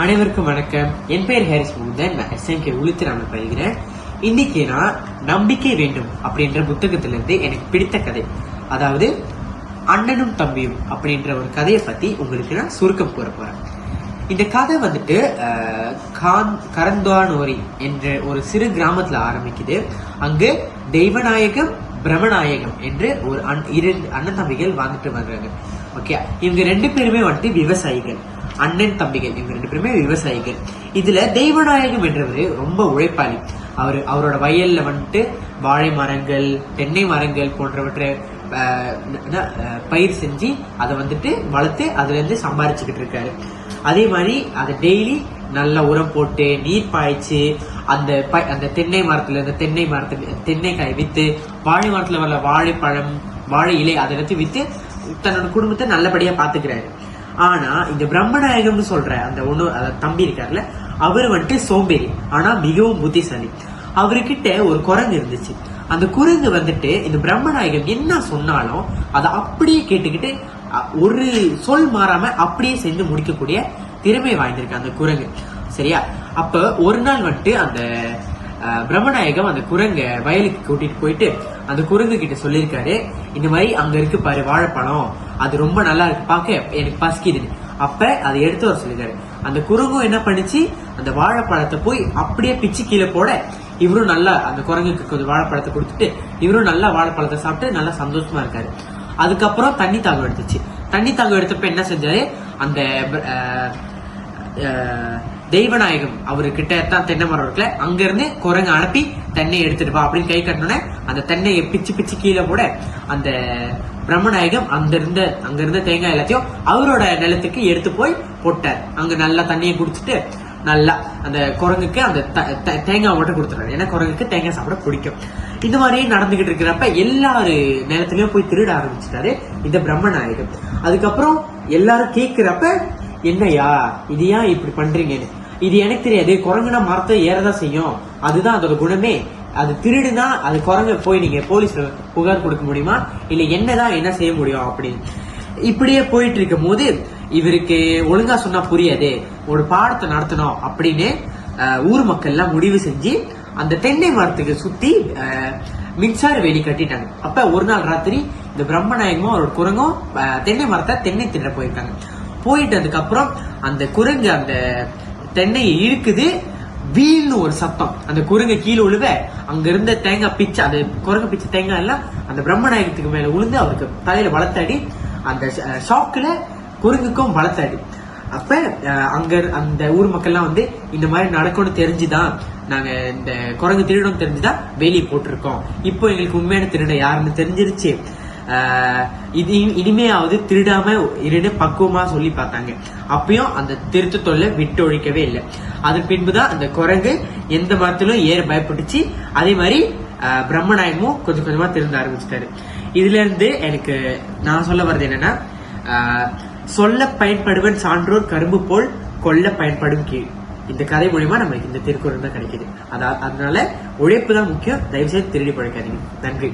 அனைவருக்கும் வணக்கம். என் பெயர் ஹாரிஸ் முகுந்தன். நான் எஸ்எம்கே நான் பயிகிறேன் இன்னைக்கு நான் நம்பிக்கை வேண்டும் அப்படின்ற புத்தகத்திலிருந்து எனக்கு பிடித்த கதை. அதாவது அண்ணனும் தம்பியும் அப்படின்ற ஒரு கதையை பற்றி உங்களுக்கு நான் சுருக்கம் கூற போகிறேன் இந்த கதை வந்துட்டு கான் கரந்தானோரி என்ற ஒரு சிறு கிராமத்தில் ஆரம்பிக்குது. அங்கு தெய்வநாயகம் பிரமநாயகம் என்று ஒரு அண்- இரண்டு அண்ணன் தம்பிகள் வாழ்ந்துட்டு வர்றாங்க. ஓகே இவங்க ரெண்டு பேருமே வந்துட்டு விவசாயிகள். அண்ணன் தம்பிகள் இவங்க ரெண்டு பேருமே விவசாயிகள். இதுல தெய்வநாயகம் என்றவர் ரொம்ப உழைப்பாளி. அவர் அவரோட வயல்ல வந்துட்டு வாழை மரங்கள் தென்னை மரங்கள் போன்றவற்றை பயிர் செஞ்சு அதை வந்துட்டு வளர்த்து அதுல இருந்து சம்பாரிச்சுக்கிட்டு இருக்காரு. அதே மாதிரி அதை டெய்லி நல்ல உரம் போட்டு நீர் பாய்ச்சி அந்த ப- அந்த தென்னை மரத்துல இருந்த தென்னை மரத்துல தென்னைக்காய் வித்து வாழை மரத்துல வர வாழைப்பழம் வாழை இலை அதை எல்லாத்தையும் வித்து தன்னோட குடும்பத்தை நல்லபடியா பாத்துக்கிறாரு. ஆனா இந்த பிரம்மநாயகம்னு சொல்ற அந்த ஒண்ணு தம்பி இருக்காருல்ல அவரு வந்துட்டு சோம்பேறி ஆனா மிகவும் புத்திசாலி. அவர்கிட்ட ஒரு குரங்கு இருந்துச்சு. அந்த குரங்கு வந்துட்டு இந்த பிரம்மநாயகம் என்ன சொன்னாலும் அதை அப்படியே கேட்டுக்கிட்டு ஒரு சொல் மாறாம அப்படியே செஞ்சு முடிக்கக்கூடிய திறமை வாய்ந்திருக்கு அந்த குரங்கு. சரியா? அப்ப ஒரு நாள் வந்துட்டு அந்த அஹ், பிரம்மநாயகம் அந்த குரங்க வயலுக்கு கூட்டிட்டு போயிட்டு அந்த குரங்கு கிட்ட சொல்லியிருக்காரு இந்த மாதிரி அங்க இருக்கு பாரு வாழைப்பழம். அது ரொம்ப நல்லா இருக்கு. பார்க்க எனக்கு பசிக்குதுன்னு. அப்ப அதை எடுத்து வர சொல்லிருக்காரு அந்த குரங்கும் என்ன பண்ணுச்சு? அந்த வாழைப்பழத்தை போய் அப்படியே பிச்சு கீழே போட இவரும் நல்லா அந்த குரங்குக்கு கொஞ்சம் வாழைப்பழத்தை கொடுத்துட்டு இவரும் நல்லா வாழைப்பழத்தை சாப்பிட்டு நல்லா சந்தோஷமா இருக்காரு. அதுக்கப்புறம் தண்ணி தாகம் எடுத்துச்சு. தண்ணி தாகம் எடுத்தப்ப என்ன செஞ்சாரு? அந்த தெய்வநாயகம் அவர்கிட்ட தான் தென்னை மரம் இருக்குல்ல அங்கிருந்து குரங்கு அனுப்பி தென்னையை எடுத்துட்டு வா அப்படின்னு கை கட்டினோடனே அந்த தென்னையை பிச்சு பிச்சு கீழே கூட அந்த பிரம்மநாயகம் அங்கிருந்த அங்கிருந்த தேங்காய் எல்லாத்தையும் அவரோட நிலத்துக்கு எடுத்து போய் போட்டார். அங்க நல்லா தண்ணியை குடிச்சிட்டு நல்லா அந்த குரங்குக்கு அந்த த- த- தேங்காய் மட்டும் கொடுத்துறாரு. ஏன்னா குரங்குக்கு தேங்காய் சாப்பிட பிடிக்கும். இந்த மாதிரியே நடந்துகிட்டு இருக்கிறப்ப எல்லாரு நேரத்துலயும் போய் திருட ஆரம்பிச்சிட்டாரு இந்த பிரம்மநாயகம். அதுக்கப்புறம் எல்லாரும் கேக்குறப்ப என்னையா இது ஏன் இப்படி பண்றீங்கன்னு இது எனக்கு தெரியாது. குரங்குனா மரத்தை ஏறதான் செய்யும். அதுதான் அதோட குணமே. அது திருடுனா அது குரங்க போய் நீங்க போலீஸ் புகார் கொடுக்க முடியுமா? இல்ல என்னதான் என்ன செய்ய முடியும் அப்படின்னு. இப்படியே போயிட்டு இருக்கும் போது இவருக்கு ஒழுங்கா சொன்னா புரியாது. ஒரு பாடத்தை நடத்தணும் அப்படின்னு ஊர் மக்கள் எல்லாம் முடிவு செஞ்சு அந்த தென்னை மரத்துக்கு சுத்தி மின்சார வேலி கட்டிட்டாங்க. அப்ப ஒரு நாள் ராத்திரி இந்த பிரம்மநாயகமும் அவரோட குரங்கும் தென்னை மரத்தை தென்னை தின்ன போயிருக்காங்க. போயிட்டதுக்கு அப்புறம் அந்த குரங்கு அந்த தென்னையை இழுக்குது வீல்னு ஒரு சத்தம். அந்த குரங்கு கீழே உழுவ அங்க இருந்த தேங்காய் பிச்சை அந்த குரங்கு பிச்சை தேங்காய் எல்லாம் அந்த பிரம்மநாயகத்துக்கு மேல விழுந்து அவருக்கு தலையில வளர்த்தாடி அந்த ஷாக்குல குரங்குக்கும் வளர்த்தாடி. அப்ப அங்க அந்த ஊர் மக்கள்லாம் வந்து இந்த மாதிரி நடக்கும்னு தெரிஞ்சுதான் நாங்க இந்த குரங்கு திருடம் தெரிஞ்சுதான் வேலியை போட்டிருக்கோம். இப்போ எங்களுக்கு உண்மையான திருட யாருன்னு தெரிஞ்சிருச்சு. இது இனிமையாவது திருடாம இருன்னு பக்குவமா சொல்லி பார்த்தாங்க. அப்பயும் அந்த திருத்த தொல்லை விட்டு ஒழிக்கவே இல்லை. அதன் பின்புதான் அந்த குரங்கு எந்த மரத்திலும் ஏற பயப்பட்டுச்சு. அதே மாதிரி பிரம்மநாயகமும் கொஞ்சம் கொஞ்சமா திருந்த ஆரம்பிச்சிட்டாரு. இதுல இருந்து எனக்கு நான் சொல்ல வர்றது என்னன்னா ஆஹ் சொல்ல பயன்படுவன் சான்றோர் கரும்பு போல் கொல்ல பயன்படும் கீழ். இந்த கதை மூலியமா நமக்கு இந்த திருக்குறள் தான் கிடைக்குது. அதான் அதனால உழைப்பு தான் முக்கியம். தயவு செய்து திருடி பழக்காதீங்க நன்றி.